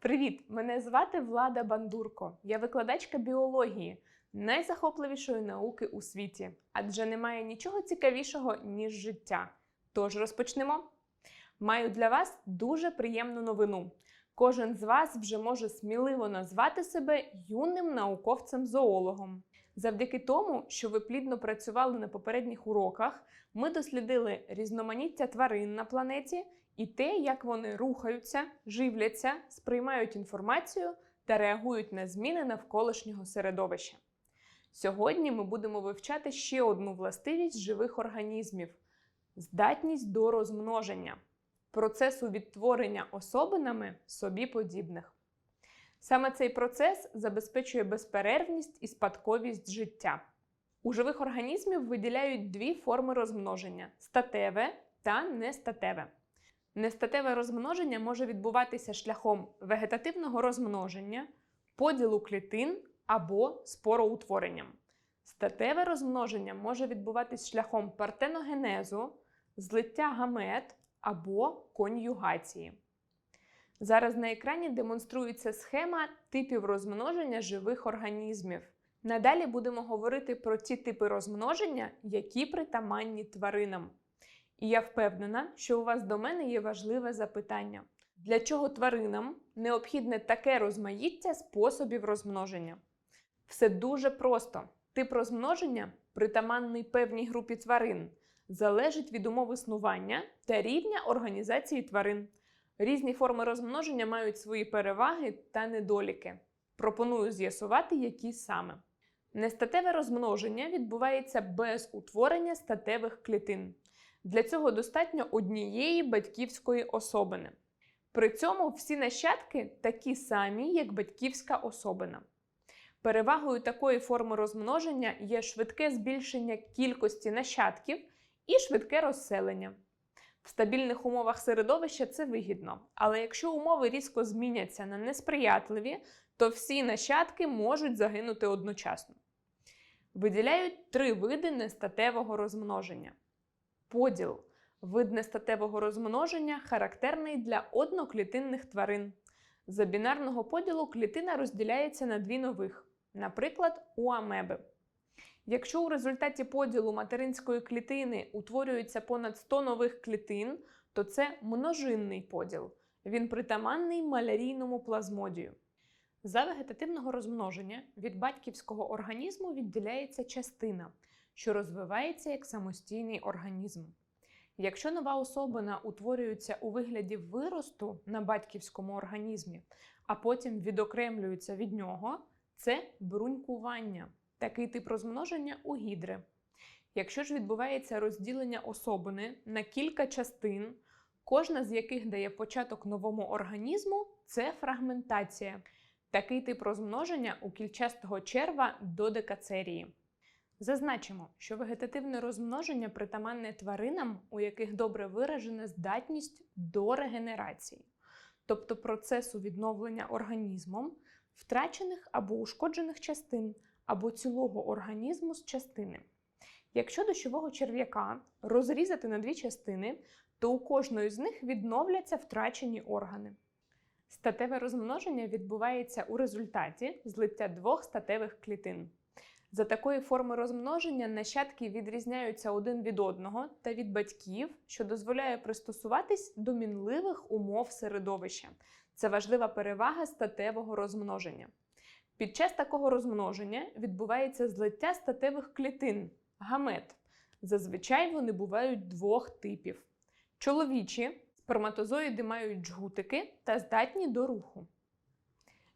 Привіт! Мене звати Влада Бандурко. Я викладачка біології, найзахопливішої науки у світі, адже немає нічого цікавішого, ніж життя. Тож розпочнемо. Маю для вас дуже приємну новину. Кожен з вас вже може сміливо назвати себе юним науковцем-зоологом. Завдяки тому, що ви плідно працювали на попередніх уроках, ми дослідили різноманіття тварин на планеті і те, як вони рухаються, живляться, сприймають інформацію та реагують на зміни навколишнього середовища. Сьогодні ми будемо вивчати ще одну властивість живих організмів здатність до розмноження, процесу відтворення особинами собі подібних. Саме цей процес забезпечує безперервність і спадковість життя. У живих організмів виділяють дві форми розмноження статеве та нестатеве. Нестатеве розмноження може відбуватися шляхом вегетативного розмноження, поділу клітин або спороутворенням. Статеве розмноження може відбуватися шляхом партеногенезу, злиття гамет або конюгації. Зараз на екрані демонструється схема типів розмноження живих організмів. Надалі будемо говорити про ті типи розмноження, які притаманні тваринам. І я впевнена, що у вас до мене є важливе запитання: для чого тваринам необхідне таке розмаїття способів розмноження? Все дуже просто. Тип розмноження, притаманний певній групі тварин, залежить від умов існування та рівня організації тварин. Різні форми розмноження мають свої переваги та недоліки. Пропоную з'ясувати, які саме. Нестатеве розмноження відбувається без утворення статевих клітин. Для цього достатньо однієї батьківської особини. При цьому всі нащадки такі самі, як батьківська особина. Перевагою такої форми розмноження є швидке збільшення кількості нащадків і швидке розселення. В стабільних умовах середовища це вигідно, але якщо умови різко зміняться на несприятливі, то всі нащадки можуть загинути одночасно. Виділяють три види нестатевого розмноження. Поділ вид нестатевого розмноження характерний для одноклітинних тварин. За бінарного поділу клітина розділяється на дві нових, наприклад, у амеби. Якщо у результаті поділу материнської клітини утворюється понад 100 нових клітин, то це множинний поділ. Він притаманний малярійному плазмодію. За вегетативного розмноження від батьківського організму відділяється частина, що розвивається як самостійний організм. Якщо нова особина утворюється у вигляді виросту на батьківському організмі, а потім відокремлюється від нього, це брунькування, такий тип розмноження у гідри. Якщо ж відбувається розділення особини на кілька частин, кожна з яких дає початок новому організму, це фрагментація. Такий тип розмноження у кільчастого черва до декацерії. Зазначимо, що вегетативне розмноження притаманне тваринам, у яких добре виражена здатність до регенерації, тобто процесу відновлення організмом втрачених або ушкоджених частин або цілого організму з частини. Якщо дощового черв'яка розрізати на дві частини, то у кожної з них відновляться втрачені органи. Статеве розмноження відбувається у результаті злиття двох статевих клітин. За такої форми розмноження нащадки відрізняються один від одного та від батьків, що дозволяє пристосуватись до мінливих умов середовища. Це важлива перевага статевого розмноження. Під час такого розмноження відбувається злиття статевих клітин гамет. Зазвичай вони бувають двох типів. Чоловічі сперматозоїди мають джгутики та здатні до руху.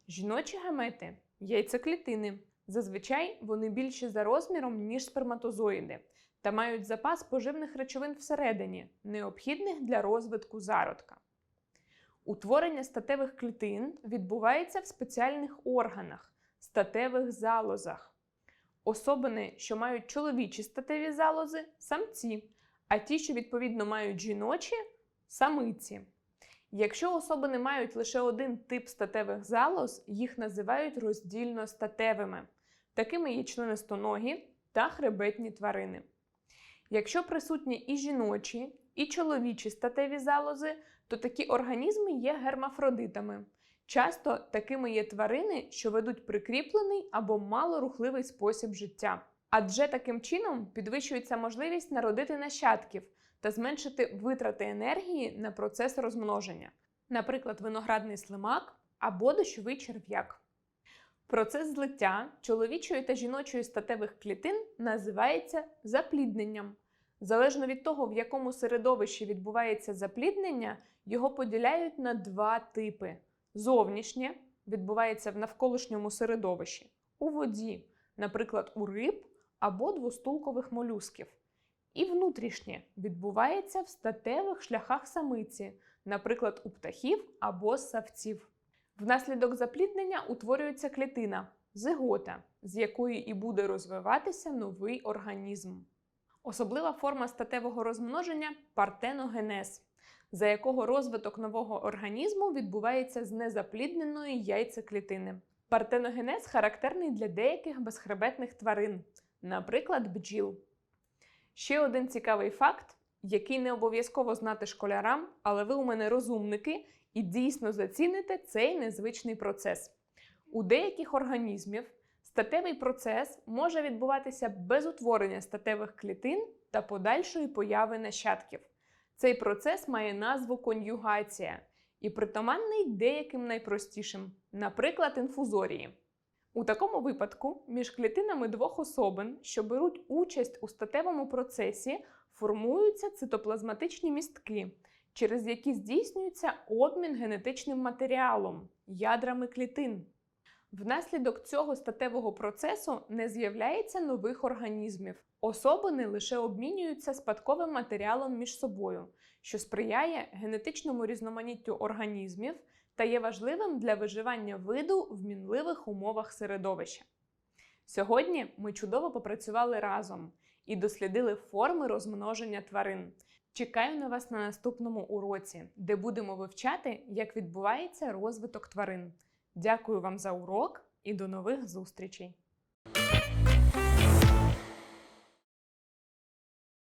Жіночі гамети яйцеклітини. Зазвичай вони більші за розміром, ніж сперматозоїди, та мають запас поживних речовин всередині, необхідних для розвитку зародка. Утворення статевих клітин відбувається в спеціальних органах, статевих залозах. Особини, що мають чоловічі статеві залози самці, а ті, що відповідно мають жіночі самиці. Якщо особини мають лише один тип статевих залоз, їх називають роздільно статевими. Такими є членистоногі та хребетні тварини. Якщо присутні і жіночі, і чоловічі статеві залози, то такі організми є гермафродитами. Часто такими є тварини, що ведуть прикріплений або малорухливий спосіб життя. Адже таким чином підвищується можливість народити нащадків та зменшити витрати енергії на процес розмноження, наприклад, виноградний слимак або дощовий черв'як. Процес злиття чоловічої та жіночої статевих клітин називається заплідненням. Залежно від того, в якому середовищі відбувається запліднення, його поділяють на два типи: зовнішнє відбувається в навколишньому середовищі, у воді, наприклад, у риб або двостулкових молюсків. І внутрішнє відбувається в статевих шляхах самиці, наприклад, у птахів або савців. Внаслідок запліднення утворюється клітина зигота, з якої і буде розвиватися новий організм. Особлива форма статевого розмноження партеногенез, за якого розвиток нового організму відбувається з незаплідненої яйцеклітини. Партеногенез характерний для деяких безхребетних тварин, наприклад, бджіл. Ще один цікавий факт, який не обов'язково знати школярам, але ви у мене розумники і дійсно заціните цей незвичний процес. У деяких організмів статевий процес може відбуватися без утворення статевих клітин та подальшої появи нащадків. Цей процес має назву кон'югація і притаманний деяким найпростішим, наприклад, інфузорії. У такому випадку між клітинами двох особин, що беруть участь у статевому процесі, формуються цитоплазматичні містки, через які здійснюється обмін генетичним матеріалом, ядрами клітин. Внаслідок цього статевого процесу не з'являється нових організмів. Особини лише обмінюються спадковим матеріалом між собою, що сприяє генетичному різноманіттю організмів та є важливим для виживання виду в мінливих умовах середовища. Сьогодні ми чудово попрацювали разом і дослідили форми розмноження тварин. Чекаю на вас на наступному уроці, де будемо вивчати, як відбувається розвиток тварин. Дякую вам за урок і до нових зустрічей!